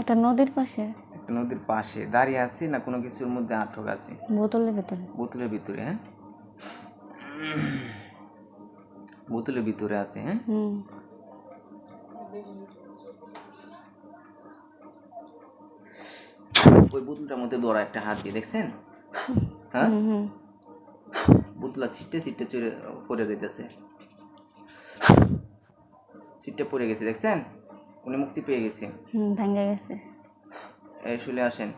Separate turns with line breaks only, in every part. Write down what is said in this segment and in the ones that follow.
একটা নদীর পাশে?
একটা নদীর পাশে। দাঁড়িয়ে আছি না কোনো কিছুর মধ্যে আটক আছি?
বোতলের ভেতরে?
বোতলের ভিতরে হ্যাঁ? বোতলের ভিতরে আছে হ্যাঁ? ওই বোতলটার মধ্যে ধরা একটা হাত দিয়ে দেখছেন? হ্যাঁ? বোতলা সিটে সিটে চড়ে পড়ে যাইতেছে। সিটটা পড়ে গেছে দেখছেন? উনি মুক্তি পেয়ে গেছে।
হুম ভেঙে গেছে।
এই শুলে আসেন।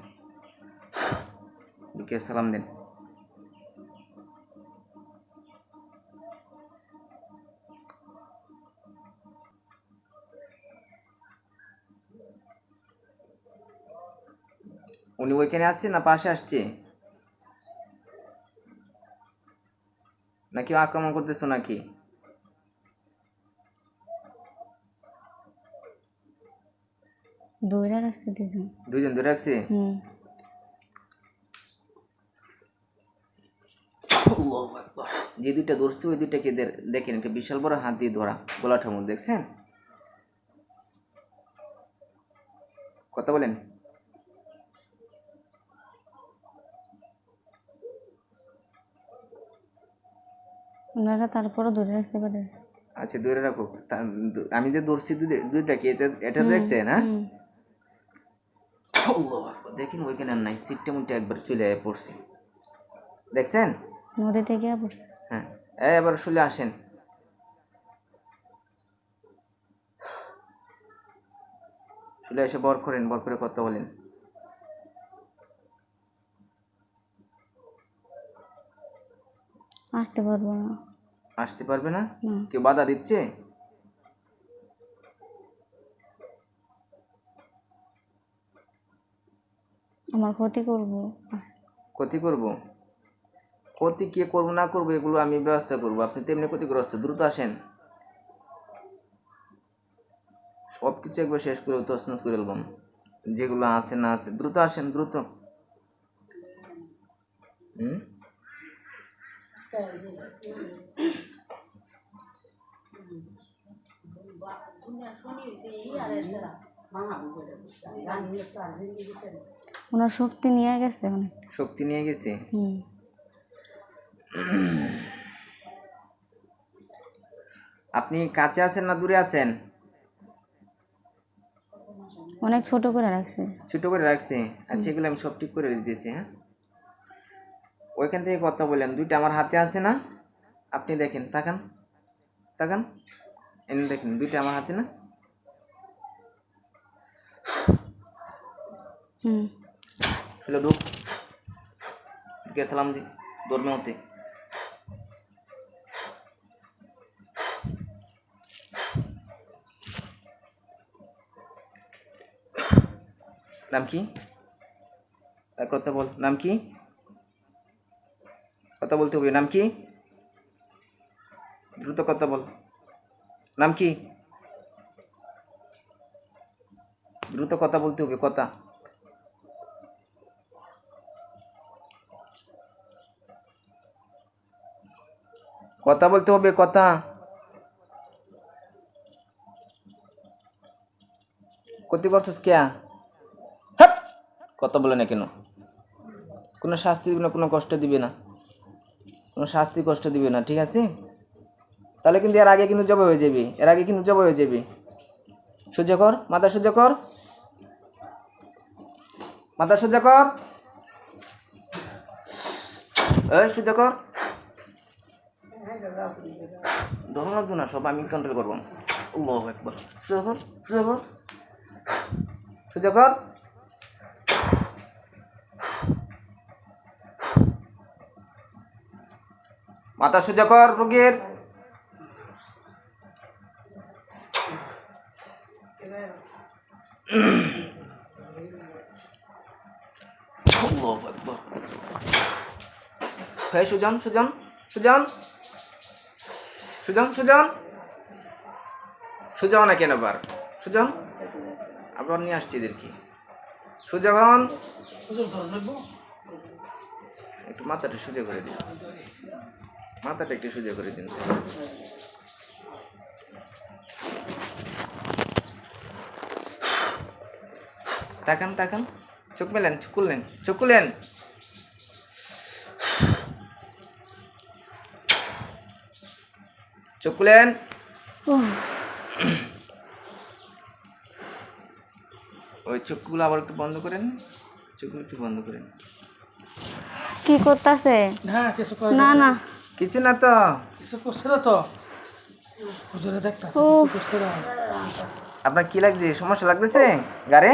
ঢুকে সালাম দেন। উনি ওইখানে আসছে না পাশে আসছে? নাকি আক্রমণ করতেছো নাকি?
দৌড়া রাখছে দুজন।
দুজন ধরে রাখছে?
হুম।
যে দুইটা ধরছে ওই দুইটাকে দেখেন একটা বিশাল বড় হাত দিয়ে ধরা গোলা ঠাকুর দেখছেন? কথা বলেন।
ওনারা তারপরও দৌড়ে রাখতে পারে।
আচ্ছা ধরে রাখো আমি যে ধরছি দুই- দুইটাকে এটা এটা দেখছেন হ্যাঁ
হুম
আল্লাহু আকবার। দেখেন ওইখানে নাই সিটটা মুটে একবার চলে আয় পড়ছে। দেখছেন?
নদী থেকে পড়ছে।
হ্যাঁ এবার শুলে আসেন। শুলে এসে বর করেন বর করে কথা বলেন।
আসতে পারব না।
আসতে পারবে না?
না।
কেউ বাধা দিচ্ছে?
আমার ক্ষতি করব
ক্ষতি করব ক্ষতি কে করব না করব এগুলো আমি ব্যবস্থা করব আপনি তেমনি ক্ষতিগ্রস্ত দ্রুত আসেন সব কিছু একবার শেষ করে তছনছ করে এলবাম যেগুলো আছে না আছে দ্রুত আসেন দ্রুত হুম
ওনার শক্তি নিয়ে গেছে অনেক
শক্তি নিয়ে গেছে?
হুম।
আপনি কাছে আছেন না দূরে আছেন?
অনেক ছোট করে রাখছে।
ছোট করে রাখছে? আচ্ছা এগুলো আমি সব ঠিক করে দিতেছি হ্যাঁ? ওইখান থেকে কথা বললেন। দুইটা আমার হাতে আছে না? আপনি দেখেন তাকান তাকান। এনে দেখেন দুইটা আমার হাতে না?
হুম।
কে সালাম দি? দৌড়মে হতে নাম কি? কথা বল। নাম কি? কথা বলতে হবে। নাম কি? দ্রুত কথা বল। নাম কি? দ্রুত কথা বলতে হবে। কথা। কথা বলতে হবে কথা। ক্ষতি করছিস কে! কথা বলে না কেন? কোনো শাস্তি দিবে না কোনো কষ্ট দিবে না। কোনো শাস্তি কষ্ট দিবে না ঠিক আছে? তাহলে কিন্তু এর আগে কিন্তু জব হয়ে যাবে। এর আগে কিন্তু জব হয়ে যাবে। সহ্য কর মাথা সহ্য কর। মাথা সহ্য কর। এই সহ্য কর। ধরো না, সব আমি কন্ট্রোল করব। আল্লাহ একবার সোজা কর সোজা কর সোজা কর মাথা সোজা কর রোগীর সুজন সুজন সুজন। সুজন সুজন? সুজন না কেন সুজন? আবার নিয়ে আসছি এদেরকে। সুজন? একটু মাথাটা সুজে করে দিন। মাথাটা একটু সুজে করে দিন। তাকান তাকান। চোখ মেলেন, চোখ খুললেন, চোখ খুলেন চোখ খুলেন। ওই চোখগুলো আবার একটু বন্ধ করেন। চোখগুলো একটু বন্ধ করেন।
কি করতেছে?
না কিছু করে
না না।
কিছু না তো।
কিছু করছে না তো? হুজুরে দেখতাছে কিছু করছে না।
আপনার কি লাগছে? সমস্যা লাগতেছে গাড়ে?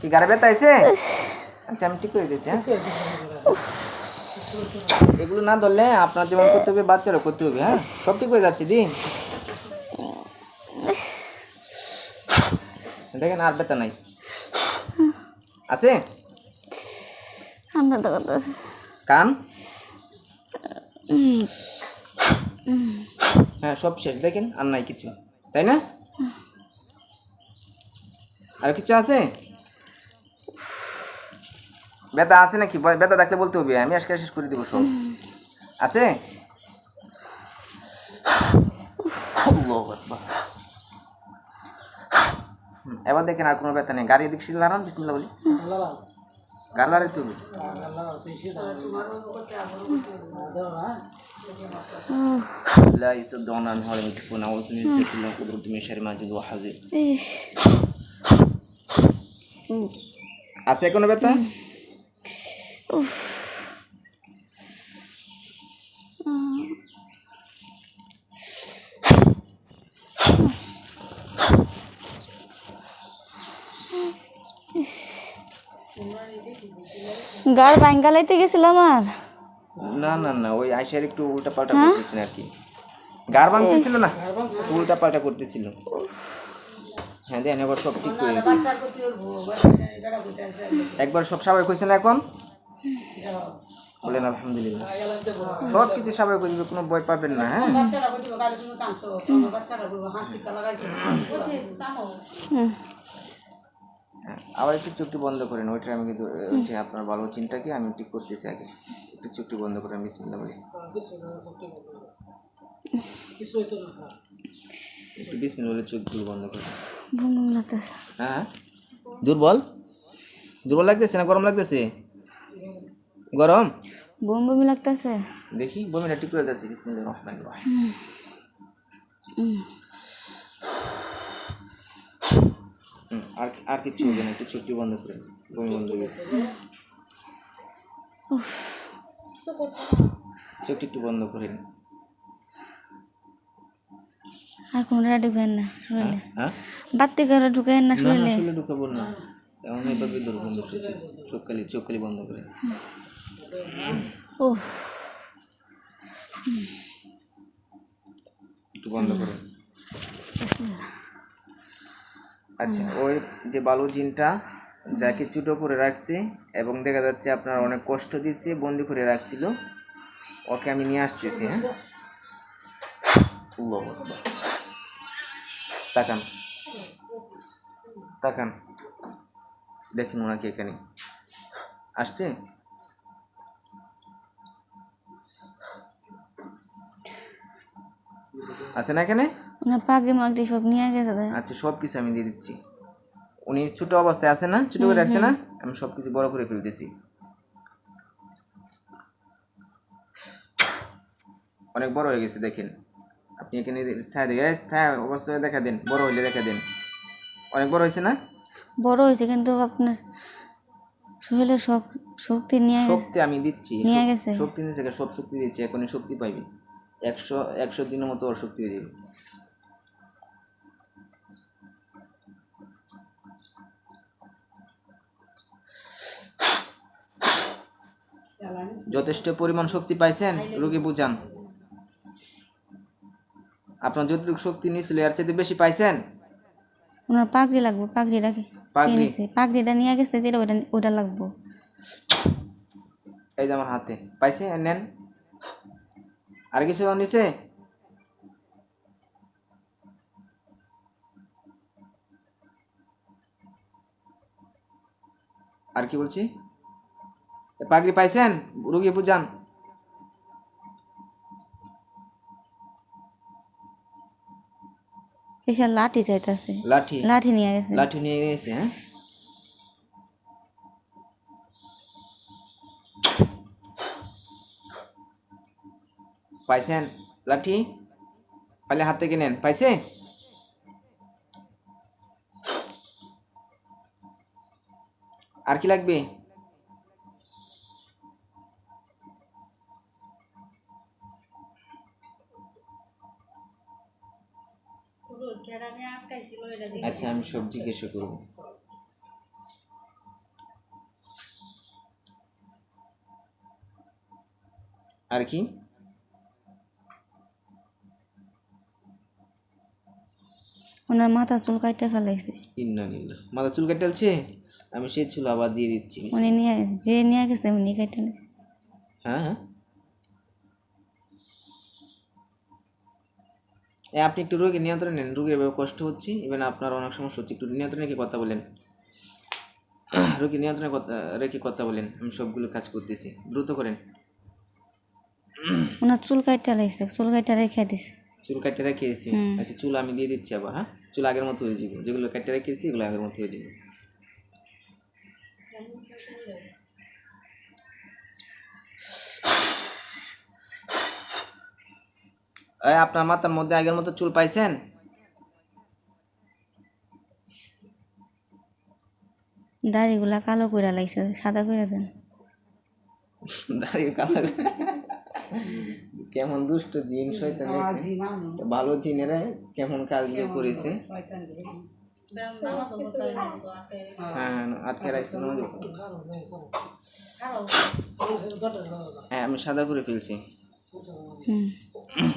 কি গাড়ে ব্যথা আছে আচ্ছা আমি ঠিক করে দিয়েছি হ্যাঁ। এগুলো না ধরলে আপনার যেমন করতে হবে বাচ্চারও করতে হবে হ্যাঁ? সব ঠিক হয়ে যাচ্ছে দিন। দেখেন আর ব্যথা নাই। আছে? কান? হ্যাঁ সব শেষ। দেখেন আর নাই কিছু। তাই না? আর কিছু আছে? ব্যথা আছে নাকি ব- ব্যথা থাকলে বলতে হবে আমি আজকে শেষ করে দিব সব আছে আল্লাহু আকবার। হুম, এবার দেখেন আর কোনো ব্যথা নেই গাড়ি দিক শিখে লাগান বিসমিল্লাহ বলি
আল্লাহ
গাড়ি লাগাইতে হবে
আল্লাহ তুই সে দাও না
উহ,
لا يصدعون عنها ولا يمسكون أعوذ من ذكر الله قدرة من شر ما جد وحذر
ইস,
আছে কোনো ব্যথা
উফ, গার বাঙ্গালাইতে গেছিলাম আর
না না না ওই আইসার একটু উল্টা পাল্টা করতেছিল আর কি। গার ভাঙতেছিল না? উল্টা পাল্টা করতেছিল। হ্যাঁ দেন এবার সব ঠিক করে গেছে। একবার সব স্বাভাবিক হয়েছে না এখন? বলেন আলহামদুলিল্লাহ। সব কিছু স্বাভাবিক হয়ে যাবে কোনো ভয় পাবেন না হ্যাঁ? হ্যাঁ, আবার একটু চুক্তি বন্ধ করেন ওইটা আমি কিন্তু হচ্ছে আপনার ভালো চিন্তাকে আমি ঠিক করতেছি আগে। একটু চুক্তি বন্ধ করেন বিসমিল্লাহ বলি।
না
একটু বিসমিল্লাহ বলে চোখগুলো বন্ধ করেন।
লাগতেছে।
হ্যাঁ। দুর্বল? দুর্বল লাগতেছে না গরম লাগতেছে? গরম?
বমি বমি লাগতেছে।
দেখি বমিটা ঠিক করে দিচ্ছি বিসমিল্লাহ রহমান রহিম। আর আর কিছু হবে না একটু চোখটি বন্ধ করে বমি বন্ধ হয়ে গেছে। চোখটি একটু বন্ধ করে করেন
আর কোনটা ঢুকেন না শরীরে
হ্যাঁ
বাত্তি করে ঢুকেন না
না না
শরীরে
ঢুকাবো না। এমন এভাবে ধরো বন্ধ চোখ খালি চোখ খালি বন্ধ করে।
ও
একটু বন্ধ করুন আচ্ছা ওই যে বালু জিনটা, যাকে চুটো করে রাখছে, এবং দেখা যাচ্ছে আপনার অনেক কষ্ট দিচ্ছে, বন্দি করে রাখছিল। ওকে আমি নিয়ে আসতেছি হ্যাঁ। তাকান। তাকান। দেখুন ওনাকে এখানে। আসছে? আছে না এখানে?
ওনার পাগড়ি মাগড়ি সব নিয়ে গেছে।
আচ্ছা সব কিছু আমি দিয়ে দিচ্ছি। উনি ছোট অবস্থায় আছে না? ছোট করে রাখছে না? আমি সব কিছু বড় করে ফেলতেছি অনেক বড় হয়ে গেছে দেখেন। আপনি এখানে ছায়া দেখে ছায়া অবস্থায় দেখা দেন বড় হইলে দেখা দেন। অনেক বড় হয়েছে না?
বড় হয়েছে কিন্তু আপনার শরীরে শক- শক্তি নিয়ে
শক্তি আমি দিচ্ছি
নিয়ে গেছে।
শক্তি নিয়েছে সব শক্তি দিচ্ছি এখনই শক্তি পাইবি। একশো একশো দিনের মতো হয়ে যাবে যথেষ্ট পরিমাণ শক্তি পাইছেন রোগী বুঝান। আপনার যতটুকু শক্তি নিয়েছিল এর চাইতে বেশি পাইছেন?
ওনার পাগড়ি লাগবে পাগড়ি রাখি।
পাগড়ি?
পাগড়িটা নিয়ে গেছে যেটা ওটা ওটা লাগবো।
এই যে আমার হাতে। পাইছে নেন। আর কিছু নিছে? আর কি বলছি? পাগড়ি পাইছেন? রুগী বুঝান
লাঠি চাইতেছে।
লাঠি?
লাঠি নিয়ে গেছে।
লাঠি নিয়ে গেছে হ্যাঁ? পাইছেন? লাঠি? পাইলে হাত থেকে নেন পাইছে? আর কি লাগবে? আচ্ছা আমি সব জিজ্ঞেস করব। আর কি?
ওনার মাথা চুল কাটতে ফেলাইছে।
ইন্নালিল্লাহ মাথা চুল কাটতে আমি সেই চুল আবার দিয়ে দিচ্ছি
উনি নিয়ে যে নিয়ে গেছে উনি কাটতে
হ্যাঁ হ্যাঁ। আপনি একটু রোগী নিয়ন্ত্রণ নেন। রোগীর এভাবে কষ্ট হচ্ছে। ইভেন আপনার অনেক সমস্যা হচ্ছে। একটু নিয়ন্ত্রণে রেখে কথা বলেন। রোগী নিয়ন্ত্রণে কথা রেখে কথা বলেন। আমি সবগুলো কাজ করতেছি। দ্রুত করেন।
ওনার চুল কাটতে লাগছে। চুল কাটতে রেখে দিছে।
চুল কাটতে রেখেছি
হুম।
আচ্ছা চুল আমি দিয়ে দিচ্ছি আবার হ্যাঁ? চুল আগের মতো হয়ে যাবে। যেগুলো কাটতে রেখেছি এগুলো আগের মতো হয়ে যাবে। আপনার মাথার মধ্যে আগের মতো চুল পাইছেন?
দাড়িগুলা কালো করে লাগছে সাদা করে দেন।
দাড়ি কালো কেমন দুষ্ট জিন শয়তান এসে। ভালো জিনেরা কেমন কাজগুলো করেছে? হ্যাঁ হ্যাঁ আমি সাদা করে ফেলছি।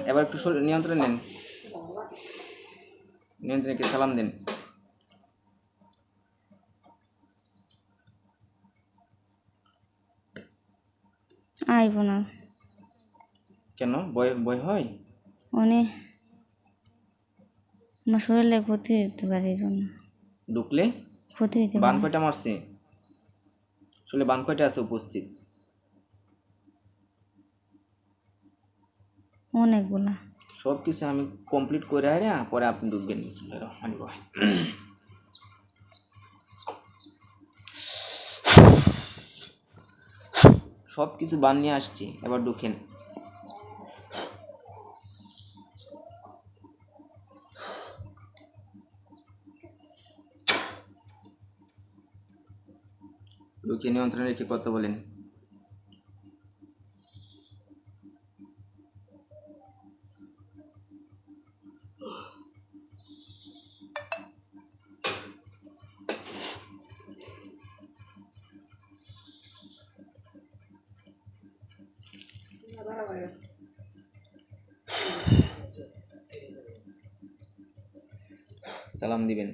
এবার একটু শরীর নিয়ন্ত্রণ নেন। নিয়ন্ত্রণকে সালাম দিন।
আইব না
কেন? ভয় ভয় হয়?
উনি আমার শরীরে ক্ষতি হতে পারে এই জন্য।
ঢুকলে?
ক্ষতি হতে
বান কয়টা মারছে? আসলে বান কয়টা আছে উপস্থিত?
অনেকগুলা।
সব কিছু আমি কমপ্লিট করে আরে পরে আপনি ঢুকবেন বিসমিল্লাহির রহমানির রহিম। সব কিছু বান নিয়ে আসছি এবার ঢুকেন। ঢুকে নিয়ন্ত্রণে রেখে কথা বলেন। সালাম দিবেন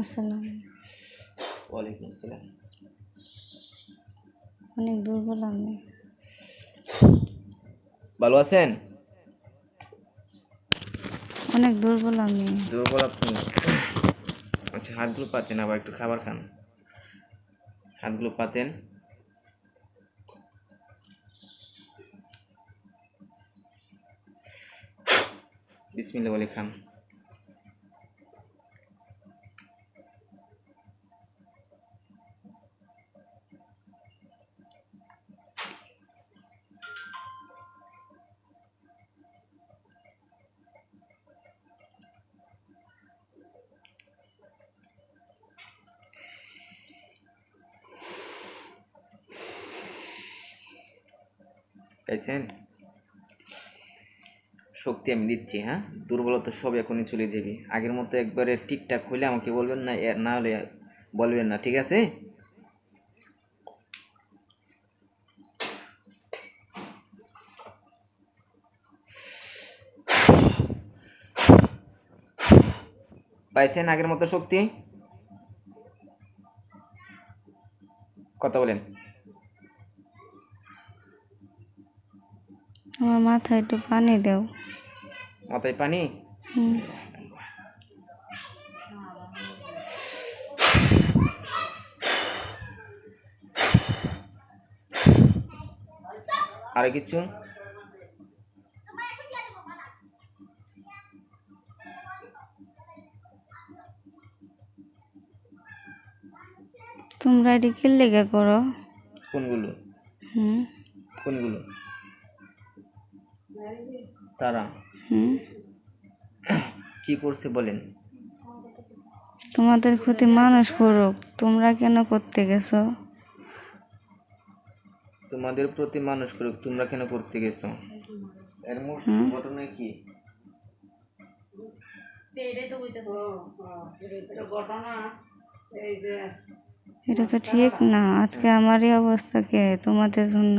আসসালাম
ওয়ালাইকুম আসসালাম।
অনেক দুর্বল আমি
ভালো আছেন?
অনেক দুর্বল আমি
দুর্বল আপনি আচ্ছা হাতগুলো পাতেন আবার একটু খাবার খান। হাতগুলো পাতেন। বিসমিল্লা বলে খান। পাইছেন শক্তি আমি দিচ্ছি হ্যাঁ? দুর্বলতা সব এখনই চলে যাবে। আগের মতো একবারে ঠিকঠাক হইলে আমাকে বলবেন না না হলে বলবেন না, ঠিক আছে? পাইছেন আগের মতো শক্তি? কথা বলেন।
আমার মাথায় একটু পানি দেও।
মাথায় পানি? আর কিছু
তোমরা এটি কি লেগে করো?
কোনগুলো?
হুম।
কোনগুলো? তারা।
হুম।
কি করছে বলেন?
তোমাদের ক্ষতি মানুষ করুক তোমরা কেন করতে গেছো?
তোমাদের প্রতি মানুষ করুক তোমরা কেন করতে গেছো? এর মূল ঘটনা কি?
এটা তো ঠিক না আজকে আমার এই অবস্থা কে তোমাদের জন্য?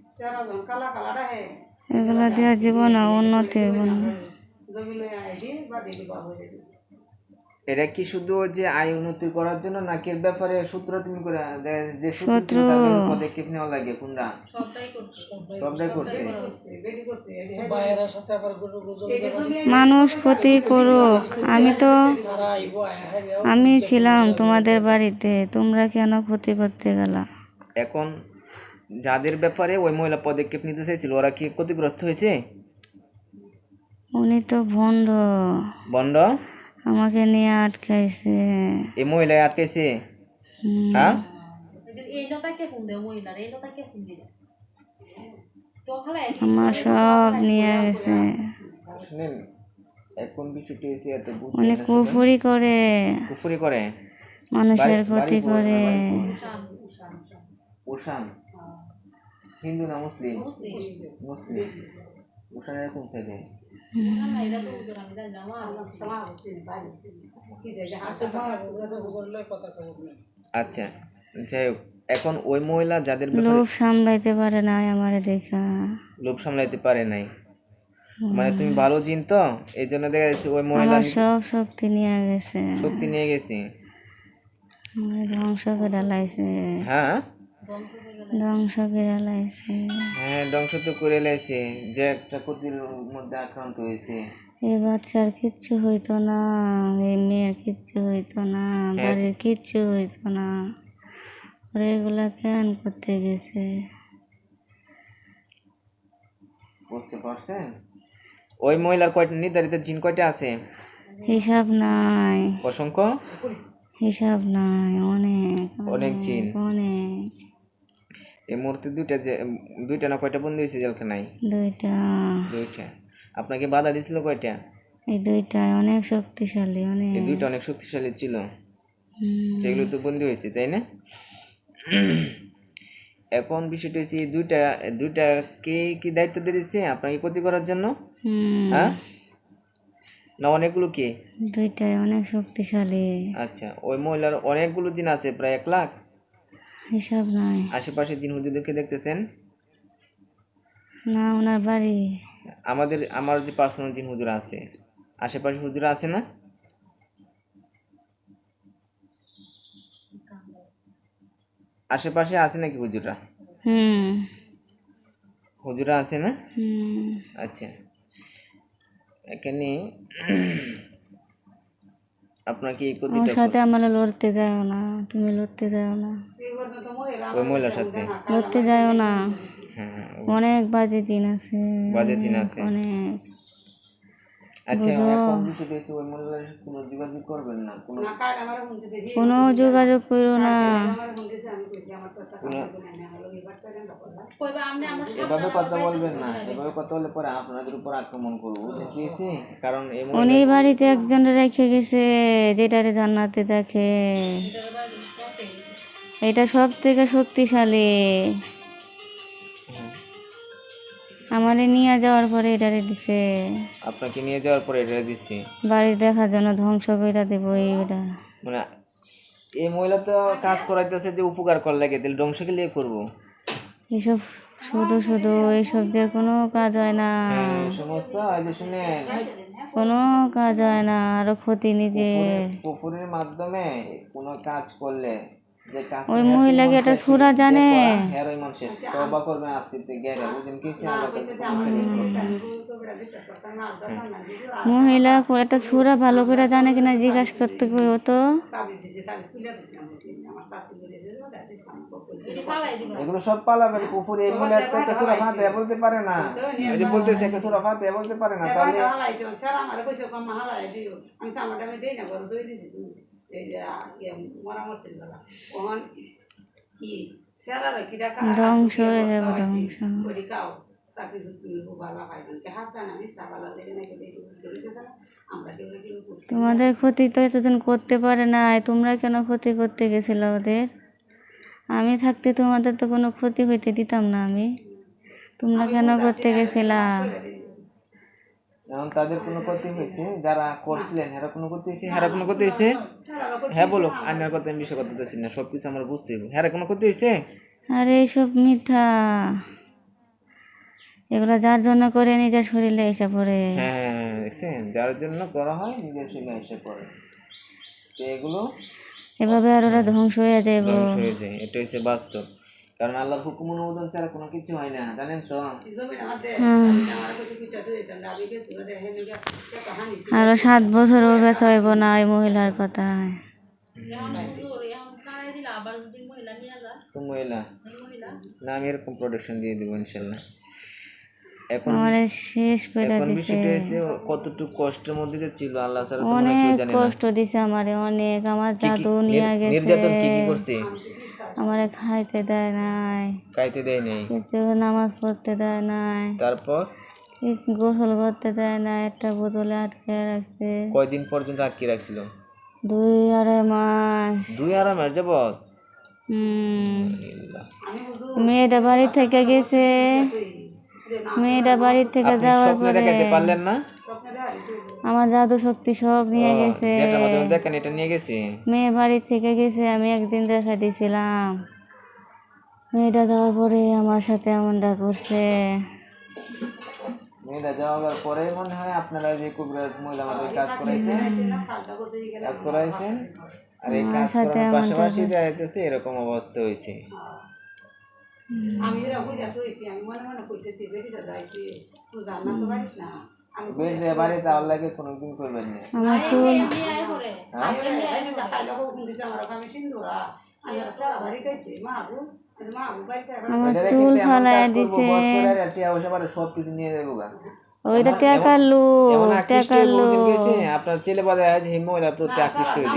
এগুলা দিয়ে জীবন উন্নতি হইব না
এটা কি শুধু যে আয় উন্নতি করার জন্য নাকি এর ব্যাপারে সূত্র তুমি করে যে সূত্র পদক্ষেপ নেওয়া লাগে কোনটা? সবটাই করছে
মানুষ ক্ষতি করুক আমি তো আমি ছিলাম তোমাদের বাড়িতে তোমরা কেন ক্ষতি করতে গেলা?
এখন যাদের ব্যাপারে ওই মহিলা পদক্ষেপ নিতে চাইছিল ওরা কি ক্ষতিগ্রস্ত হয়েছে?
উনি তো ভণ্ড
বন্ড
আমাকে নিয়ে আটকাইছে।
এই মহিলায় আটকেছে
হুম,
হ্যাঁ?
আমার সব নিয়ে গেছে
শুনেন এখন বিষয়টি এসে এত বুঝ-
উনি কুফুরি করে।
কুফুরি করে?
মানুষের ক্ষতি করে।
উষান। হিন্দু না মুসলিম? মুসলিম। উষানের কোন সাইডে
সামা হচ্ছে পাই হচ্ছে কি যে হাত
করলে কথা কব না
আচ্ছা যাই হোক এখন ওই মহিলা যাদের
লোভ সামলাইতে পারে না আমারে দেখা।
লোভ সামলাইতে পারে নাই। মানে তুমি ভালো জিন তো এই জন্য দেখা যাচ্ছে ওই মহিলা
সব শক্তি নিয়ে গেছে।
শক্তি নিয়ে গেছে।
আমার ধ্বংস করে লাইছে।
হ্যাঁ?
ধ্বংস করে লাইছে
হ্যাঁ ধ্বংস তো করে লাইছে যে একটা ক্ষতির মধ্যে আক্রান্ত হয়েছে।
এই বাচ্চার কিচ্ছু হইতো না এই মেয়ের কিচ্ছু হইতো না বাড়ির কিচ্ছু হইতো না। ওরা এগুলা কেন করতে গেছে।
বুঝতে পারছেন ওই মহিলার কয়টা নির্ধারিত জিন কয়টা আছে?
হিসাব নাই।
অসংখ্য?
হিসাব নাই অনেক
অনেক জিন
অনেক।
এই মুহূর্তে দুইটা যে দুইটা না কয়টা বন্ধু হয়েছে জেলখানায়?
দুইটা।
দুইটা। আপনাকে বাধা দিছিল কয়টা?
এই দুইটাই অনেক শক্তিশালী অনেক।
এই দুইটা অনেক শক্তিশালী ছিল। যেগুলো তো বন্দি হয়েছে তাই না? এখন বিষয়টা হচ্ছে এই দুইটা দুইটা কে কি দায়িত্ব দিয়ে দিচ্ছে আপনাকে ক্ষতি করার জন্য? হ্যাঁ? না অনেকগুলো কে?
দুইটাই অনেক শক্তিশালী।
আচ্ছা ওই মহিলার অনেকগুলো জিন আছে প্রায় এক লাখ?
হিসাব নাই।
আশেপাশে জিন হুজুরদেরকে দেখতেছেন?
না ওনার বাড়ি।
আমাদের আমার যে পার্সোনাল জিন হুজুর আছে আশেপাশে হুজুরা আছে না? আশেপাশে আছে নাকি হুজুরা
হুম।
হুজুরা আছে না?
হুম।
আচ্ছা। এখানে আপনাকে এই ক্ষতিটা
সাথে আমার লড়তে যাও না তুমি লড়তে যাও না।
ওই মহিলার সাথে?
লড়তে যাও না।
হ্যাঁ
অনেক বাজে দিন আছে।
বাজে দিন আছে।
অনেক
আচ্ছা এখন বিষয়টা হচ্ছে ওই মহিলার সাথে কোনো যোগাযোগ করবেন না কোনো
যোগাযোগ করো না।
এভাবে কথা বলবেন এভাবে কথা বললে পরে আপনাদের উপর আক্রমণ করব কারণ
উনি বাড়িতে একজন রেখে গেছে যেটারে জান্নাতে দেখে। এটা সব থেকে শক্তিশালী। আমারে নিয়ে যাওয়ার পরে এটারে দিছে।
আপনাকে নিয়ে যাওয়ার পরে এটা দিচ্ছি
বাড়ি দেখার জন্য ধ্বংস করে দেবো এইটা।
মানে এই মহিলা তো কাজ করাইতেছে যে উপকার কর লাগে তাহলে ধ্বংস কি লিয়ে করব?
এসব শুধু শুধু এইসব দিয়ে কোনো কাজ হয় না।
হ্যাঁ, সমস্ত এই যে শুনেন।
কোনো কাজ হয় না আরও ক্ষতি নিজের।
পুকুরের মাধ্যমে কোনো কাজ করলে
ওই মহিলাকে একটা ছুরা জানে।
কাছে
মহিলা একটা ছুরা ভালো করে জানে কিনা জিজ্ঞাসা করতে কই ও তো।
এগুলো সব পালাবে পুকুরে এই মহিলা একটা সুরা ফাতে বলতে পারে না। এই যে বলতেছে একটা সুরা ফাতে বলতে পারে না তাহলে
ওহন কি কি
ধ্বংস হয়ে যাবে ধ্বংস
করি চাকরি চুকরি আমি সাবালা দেখে আমরা কেউ কেউ
তোমাদের ক্ষতি তো এতজন করতে পারে না তোমরা কেন ক্ষতি করতে গেছিলে ওদের আমি থাকতে তোমাদের তো কোনো ক্ষতি হইতে দিতাম না আমি তোমরা কেন করতে গেছিলা
এখন তাদের কোনো ক্ষতি হয়েছে যারা করছিলেন হেরা কোনো ক্ষতি হয়েছে? হেরা কোনো ক্ষতি হয়েছে? হ্যাঁ বলো আইনার কথা আমি বিষয় কথা বলতেছি না সব কিছু আমার বুঝতে হবে। হেরা কোনো ক্ষতি হয়েছে?
আর এইসব মিথ্যা। এগুলো যার জন্য করে নিজের শরীরে এসে পড়ে।
হ্যাঁ হ্যাঁ, হ্যাঁ, দেখছেন? যার জন্য করা হয় নিজের শরীরে এসে পড়ে। তো এগুলো
এভাবে আর ওরা ধ্বংস হয়ে দেব
ধ্বংস হয়ে যায় এটা হচ্ছে বাস্তব। কারণ আল্লাহর হুকুম অনুমোদন ছাড়া কোনো কিছু হয় না জানেন তো?
কাহানি
আরও সাত বছর ও বেচা হইব না এই মহিলার কথায়
তো মহিলা। না আমি এরকম প্রোডাকশন দিয়ে দিব ইনশাল্লাহ। এখন
আমার শেষ করে দিছে।
কতটুকু কষ্টের মধ্যে যে ছিল আল্লাহ মনে হয়
অনেক কষ্ট দিছে আমারে অনেক। আমার জাদু নিয়ে গেছে।
নির্যাতন কি কি করছে
আমারে খাইতে দেয় নাই।
খাইতে দেয় নাই?
কিছু নামাজ পড়তে দেয় নাই।
তারপর?
কিছু গোসল করতে দেয় না একটা বোতলে আটকে রাখছে
কয়দিন পর্যন্ত আটকে রাখছিল
দুই আড়াই মাস।
দুই আড়াই মাস যাবত
বুঝু
মেয়েটা বাড়ি থেকে গেছে। মেয়েটা বাড়ি থেকে যাওয়ার পরে
দেখাতে পারলেন না?
আমার জাদু শক্তি সব নিয়ে গেছে।
দেখেন এটা নিয়ে গেছে?
মেয়ে বাড়ি থেকে গেছে আমি একদিন দেখা দিয়েছিলাম মেয়েটা যাওয়ার পরে আমার সাথে এমনটা করছে।
মেয়েটা যাওয়ার পরে মনে হয় আপনারা যে কুবরাজ মহিলা আমাদের কাজ করাইছেন। কাজ করাইছেন? আর এই কাজ করার পাশাপাশি যাইতেছে এরকম অবস্থা হয়েছে।
আমি এরা বুঝা তুইছি আমি মনে মনে কইতেছি বেটিটা যাইছি জান তো বাড়িত না।
বেশ বাড়িতে আল্লাহকে কোনোদিন করবেন না।
আমার চুল
আমার
চুল ফালায় দিছে। ওইটা টাকার টাকার
হয়ে আপনার ছেলে বাদে আজ মহিলার প্রতি আকৃষ্ট হয়ে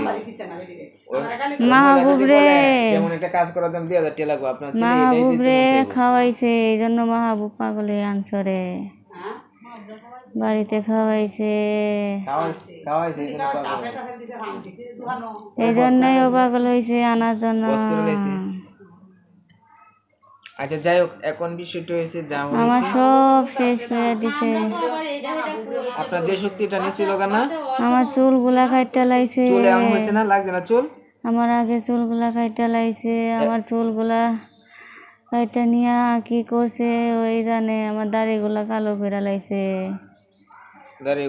মাহবুব রে
যেমন একটা কাজ করার দাম দুই হাজার টাকা লাগবে আপনার ছেলে
মাহবুব রে খাওয়াইছে এই জন্য মাহবুব পাগলে আনছরে
হ্যাঁ
বাড়িতে খাওয়াইছে।
এই
জন্যই ও পাগল হয়েছে আনার জন্য।
আচ্ছা যাই হোক এখন বিষয়টা হয়েছে যা
আমার সব শেষ করে দিছে।
আপনার যে শক্তিটা নিছিল না?
আমার চুলগুলা কাইটা লাইছে।
চুলে এমন হয়েছে না? লাগছে না চুল?
আমার আগে চুলগুলা কাইটা লাইছে। আমার চুলগুলা কাইটা নিয়া কি করছে? ওই জানে আমার দাড়িগুলা কালো করে
কালো
অনেক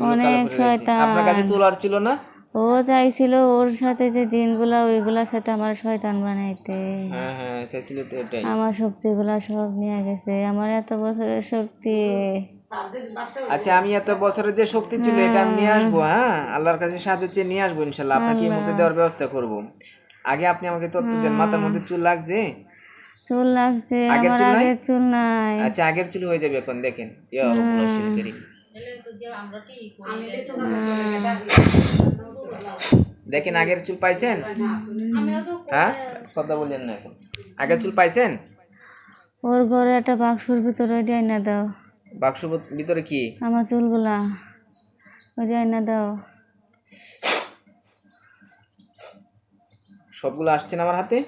করে আপনার কাছে
শয়তান।
ছিল না?
ও চাইছিল ওর সাথে যে দিনগুলা ওইগুলার সাথে আমার শয়তান বানাইতে।
হ্যাঁ হ্যাঁ চাইছিল তো এটাই।
আমার শক্তিগুলা সব নিয়ে গেছে। আমার এত বছরের শক্তি।
আচ্ছা আমি এত বছরের যে শক্তি ছিল এটা আমি নিয়ে আসব হ্যাঁ। আল্লাহর কাছে সাহায্য চেয়ে নিয়ে আসব ইনশাল্লাহ। আপনাকে এই মুহূর্তে দেওয়ার ব্যবস্থা করব। আগে আপনি আমাকে তথ্য দেন মাথার মধ্যে চুল লাগছে?
চুল লাগছে
আগের
আমার
চুল নাই?
আগের চুল নাই।
আচ্ছা আগের চুল হয়ে যাবে এখন দেখেন। ইয়া রাব্বুল আশির দেখেন আগের চুল পাইছেন? হ্যাঁ? কথা বললেন না এখন। আগের চুল পাইছেন?
ওর ঘরে একটা বাক্সর ভিতরে ওই না দাও।
বাক্স ভিতরে কি?
আমার চুলগুলা। ওই না দাও।
সবগুলো আসছেন আমার হাতে?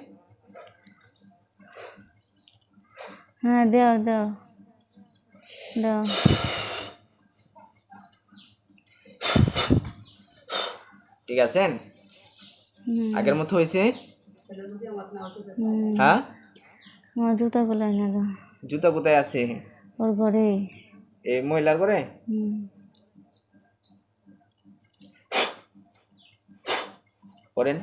হ্যাঁ দাও দাও। দাও।
ঠিক
আছে?
আগের মতো হয়েছে। হ্যাঁ?
আমার জুতাগুলো না
জুতা কোথায় আছে?
ওর ঘরে।
এই মহিলার ঘরে? পরেন।